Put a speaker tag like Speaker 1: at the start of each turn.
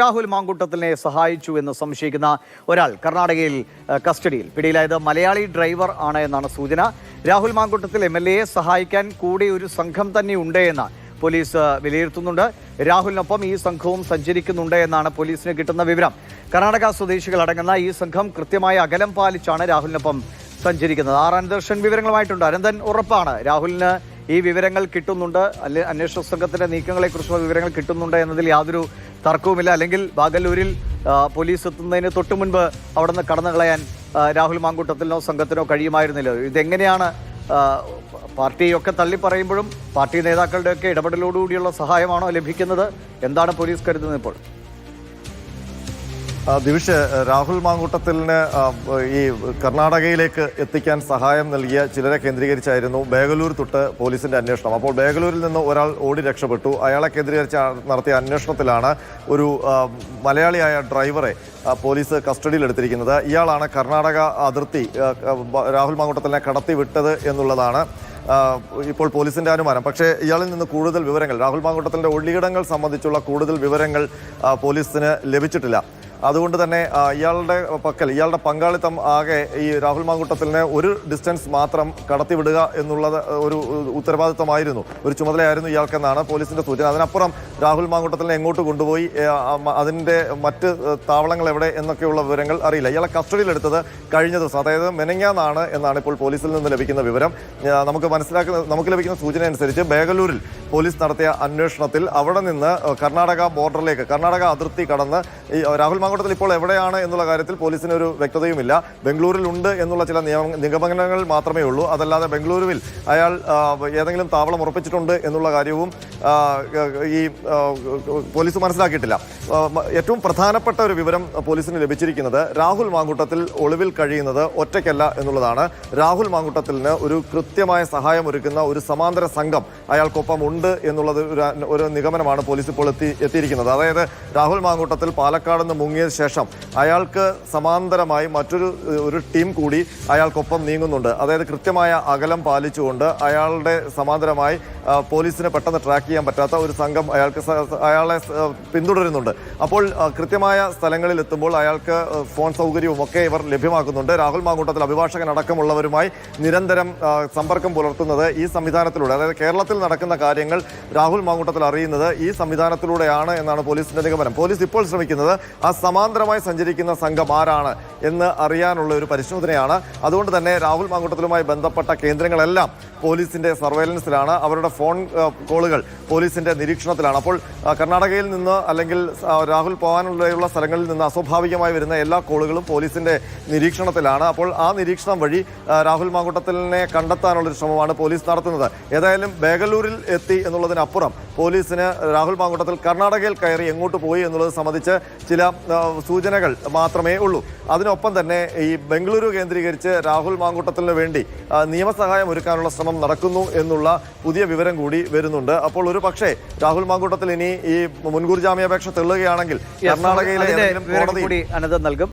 Speaker 1: രാഹുൽ മാങ്കൂട്ടത്തിനെ സഹായിച്ചു എന്ന് സംശയിക്കുന്ന ഒരാൾ കർണാടകയിൽ കസ്റ്റഡിയിൽ. പിടിയിലായത് മലയാളി ഡ്രൈവർ ആണ് എന്നാണ് സൂചന. രാഹുൽ മാങ്കൂട്ടത്തിൽ എം സഹായിക്കാൻ കൂടി ഒരു സംഘം തന്നെ ഉണ്ട് എന്ന് പോലീസ് വിലയിരുത്തുന്നുണ്ട്. രാഹുലിനൊപ്പം ഈ സംഘവും സഞ്ചരിക്കുന്നുണ്ട് എന്നാണ് പോലീസിന് കിട്ടുന്ന വിവരം. കർണാടക സ്വദേശികൾ അടങ്ങുന്ന ഈ സംഘം കൃത്യമായ അകലം പാലിച്ചാണ് രാഹുലിനൊപ്പം സഞ്ചരിക്കുന്നത്. ആർ അനുദർശൻ വിവരങ്ങളുമായിട്ടുണ്ട്. അനന്തൻ ഉറപ്പാണ് രാഹുലിന് ഈ വിവരങ്ങൾ കിട്ടുന്നുണ്ട്. അല്ലെ അന്വേഷണ സംഘത്തിന്റെ നീക്കങ്ങളെക്കുറിച്ചുള്ള വിവരങ്ങൾ കിട്ടുന്നുണ്ട് എന്നതിൽ യാതൊരു തർക്കവുമില്ല. അല്ലെങ്കിൽ ബാഗല്ലൂരിൽ പോലീസ് എത്തുന്നതിന് തൊട്ടു മുൻപ് അവിടെ നിന്ന് കടന്നു കളയാൻ രാഹുൽ മാങ്കൂട്ടത്തിനോ സംഘത്തിനോ കഴിയുമായിരുന്നില്ല. ഇതെങ്ങനെയാണ് പാർട്ടിയൊക്കെ തള്ളി പറയുമ്പോഴും പാർട്ടി നേതാക്കളുടെയൊക്കെ ഇടപെടലോടുകൂടിയുള്ള സഹായമാണോ ലഭിക്കുന്നത്? എന്താണ് പോലീസ് കരുതുന്നത് ഇപ്പോൾ?
Speaker 2: ദിവിഷ് രാഹുൽ മാങ്കൂട്ടത്തിലിന് ഈ കർണാടകയിലേക്ക് എത്തിക്കാൻ സഹായം നൽകിയ ചിലരെ കേന്ദ്രീകരിച്ചായിരുന്നു ബേഗലൂർ തൊട്ട് പോലീസിന്റെ അന്വേഷണം. അപ്പോൾ ബേഗലൂരിൽ നിന്ന് ഒരാൾ ഓടി രക്ഷപ്പെട്ടു. അയാളെ കേന്ദ്രീകരിച്ച് നടത്തിയ അന്വേഷണത്തിലാണ് ഒരു മലയാളിയായ ഡ്രൈവറെ പോലീസ് കസ്റ്റഡിയിലെടുത്തിരിക്കുന്നത്. ഇയാളാണ് കർണാടക അതിർത്തി രാഹുൽ മാങ്കൂട്ടത്തിനെ കടത്തി വിട്ടത് എന്നുള്ളതാണ് ഇപ്പോൾ പോലീസിന്റെ അനുമാനം. പക്ഷേ ഇയാളിൽ നിന്ന് കൂടുതൽ വിവരങ്ങൾ രാഹുൽ മാങ്കൂട്ടത്തിന്റെ ഒളിയിടങ്ങൾ സംബന്ധിച്ചുള്ള കൂടുതൽ വിവരങ്ങൾ പോലീസിന് ലഭിച്ചിട്ടില്ല. അതുകൊണ്ട് തന്നെ ഇയാളുടെ പക്കൽ ഇയാളുടെ പങ്കാളിത്തം ആകെ ഈ രാഹുൽ മാങ്കൂട്ടത്തിലിനെ ഒരു ഡിസ്റ്റൻസ് മാത്രം കടത്തിവിടുക എന്നുള്ളത് ഒരു ഉത്തരവാദിത്തമായിരുന്നു ഒരു ചുമതലയായിരുന്നു ഇയാൾക്കെന്നാണ് പോലീസിന്റെ സൂചന. അതിനപ്പുറം രാഹുൽ മാങ്കൂട്ടത്തിലിനെ എങ്ങോട്ട് കൊണ്ടുപോയി അതിന്റെ മറ്റ് താവളങ്ങൾ എവിടെ എന്നൊക്കെയുള്ള വിവരങ്ങൾ അറിയില്ല. ഇയാളെ കസ്റ്റഡിയിലെടുത്തത് കഴിഞ്ഞ ദിവസം അതായത് മെനങ്ങാന്നാണ് എന്നാണ് ഇപ്പോൾ പോലീസിൽ നിന്ന് ലഭിക്കുന്ന വിവരം. നമുക്ക് മനസ്സിലാക്കുന്ന നമുക്ക് ലഭിക്കുന്ന സൂചന അനുസരിച്ച് ബേഗലൂരിൽ പോലീസ് നടത്തിയ അന്വേഷണത്തിൽ അവിടെ നിന്ന് കർണാടക ബോർഡറിലേക്ക് കർണാടക അതിർത്തി കടന്ന് ഈ രാഹുൽ മാങ്കോട്ടത്തിൽ ഇപ്പോൾ എവിടെയാണ് എന്നുള്ള കാര്യത്തിൽ പോലീസിന് ഒരു വ്യക്തതയുമില്ല. ബംഗളൂരിൽ ഉണ്ട് എന്നുള്ള ചില നിഗമനങ്ങൾ മാത്രമേ ഉള്ളൂ. അതല്ലാതെ ബംഗളൂരുവിൽ അയാൾ ഏതെങ്കിലും താവളം ഉറപ്പിച്ചിട്ടുണ്ട് എന്നുള്ള കാര്യവും ഈ പോലീസ് മനസ്സിലാക്കിയിട്ടില്ല. ഏറ്റവും പ്രധാനപ്പെട്ട ഒരു വിവരം പോലീസിന് ലഭിച്ചിരിക്കുന്നത് രാഹുൽ മാങ്കൂട്ടത്തിൽ ഒളിവിൽ കഴിയുന്നത് ഒറ്റയ്ക്കല്ല എന്നുള്ളതാണ്. രാഹുൽ മാങ്കൂട്ടത്തിന് ഒരു കൃത്യമായ സഹായം ഒരുക്കുന്ന ഒരു സമാന്തര സംഘം അയാൾക്കൊപ്പം എന്നുള്ളത് ഒരു നിഗമനമാണ് പോലീസ് ഇപ്പോൾ എത്തി എത്തിയിരിക്കുന്നത്. അതായത് രാഹുൽ മാങ്കൂട്ടത്തിൽ പാലക്കാട് നിന്ന് മുങ്ങിയ ശേഷം അയാൾക്ക് സമാന്തരമായി മറ്റൊരു ഒരു ടീം കൂടി അയാൾക്കൊപ്പം നീങ്ങുന്നുണ്ട്. അതായത് കൃത്യമായ അകലം പാലിച്ചുകൊണ്ട് അയാളുടെ സമാന്തരമായി പോലീസിന് പെട്ടെന്ന് ട്രാക്ക് ചെയ്യാൻ പറ്റാത്ത ഒരു സംഘം അയാൾക്ക് അയാളെ പിന്തുടരുന്നുണ്ട്. അപ്പോൾ കൃത്യമായ സ്ഥലങ്ങളിൽ എത്തുമ്പോൾ അയാൾക്ക് ഫോൺ സൗകര്യവും ഒക്കെ ഇവർ ലഭ്യമാക്കുന്നുണ്ട്. രാഹുൽ മാങ്കൂട്ടത്തിൽ അഭിഭാഷകൻ അടക്കമുള്ളവരുമായി നിരന്തരം സമ്പർക്കം പുലർത്തുന്നത് ഈ സംവിധാനത്തിലൂടെ അതായത് കേരളത്തിൽ നടക്കുന്ന കാര്യങ്ങൾ രാഹുൽ മാങ്കൂട്ടത്തിൽ അറിയുന്നത് ഈ സംവിധാനത്തിലൂടെയാണ് എന്നാണ് പോലീസിന്റെ നിഗമനം. പോലീസ് ഇപ്പോൾ ശ്രമിക്കുന്നത് ആ സമാന്തരമായി സഞ്ചരിക്കുന്ന സംഘം ആരാണ് എന്ന് അറിയാനുള്ള ഒരു പരിശോധനയാണ്. അതുകൊണ്ട് തന്നെ രാഹുൽ മാങ്കൂട്ടത്തിലുമായി ബന്ധപ്പെട്ട കേന്ദ്രങ്ങളെല്ലാം പോലീസിന്റെ സർവൈലൻസിലാണ്. അവരുടെ ഫോൺ കോളുകൾ പോലീസിന്റെ നിരീക്ഷണത്തിലാണ്. അപ്പോൾ കർണാടകയിൽ നിന്ന് അല്ലെങ്കിൽ രാഹുൽ പോകാനുള്ള സ്ഥലങ്ങളിൽ നിന്ന് അസ്വാഭാവികമായി വരുന്ന എല്ലാ കോളുകളും പോലീസിന്റെ നിരീക്ഷണത്തിലാണ്. അപ്പോൾ ആ നിരീക്ഷണം വഴി രാഹുൽ മാങ്കൂട്ടത്തിലിനെ കണ്ടെത്താനുള്ളൊരു ശ്രമമാണ് പോലീസ് നടത്തുന്നത്. ഏതായാലും ബേഗലൂരിൽ എത്തി എന്നുള്ളതിനപ്പുറം പോലീസിന് രാഹുൽ മാങ്കൂട്ടത്തിൽ കർണാടകയിൽ കയറി എങ്ങോട്ട് പോയി എന്നുള്ളത് സംബന്ധിച്ച് ചില സൂചനകൾ മാത്രമേ ഉള്ളൂ. അതിനൊപ്പം തന്നെ ഈ ബംഗളൂരു കേന്ദ്രീകരിച്ച് രാഹുൽ മാങ്കൂട്ടത്തിന് വേണ്ടി നിയമസഹായം ഒരുക്കാനുള്ള ശ്രമം നടക്കുന്നു എന്നുള്ള പുതിയ വിവരം കൂടി വരുന്നുണ്ട്. അപ്പോൾ ഒരു പക്ഷേ രാഹുൽ മാങ്കൂട്ടത്തിൽ ഇനി ഈ മുൻകൂർ ജാമ്യാപേക്ഷ തെള്ളുകയാണെങ്കിൽ കർണാടകയിലെ കോടതി
Speaker 1: നൽകും.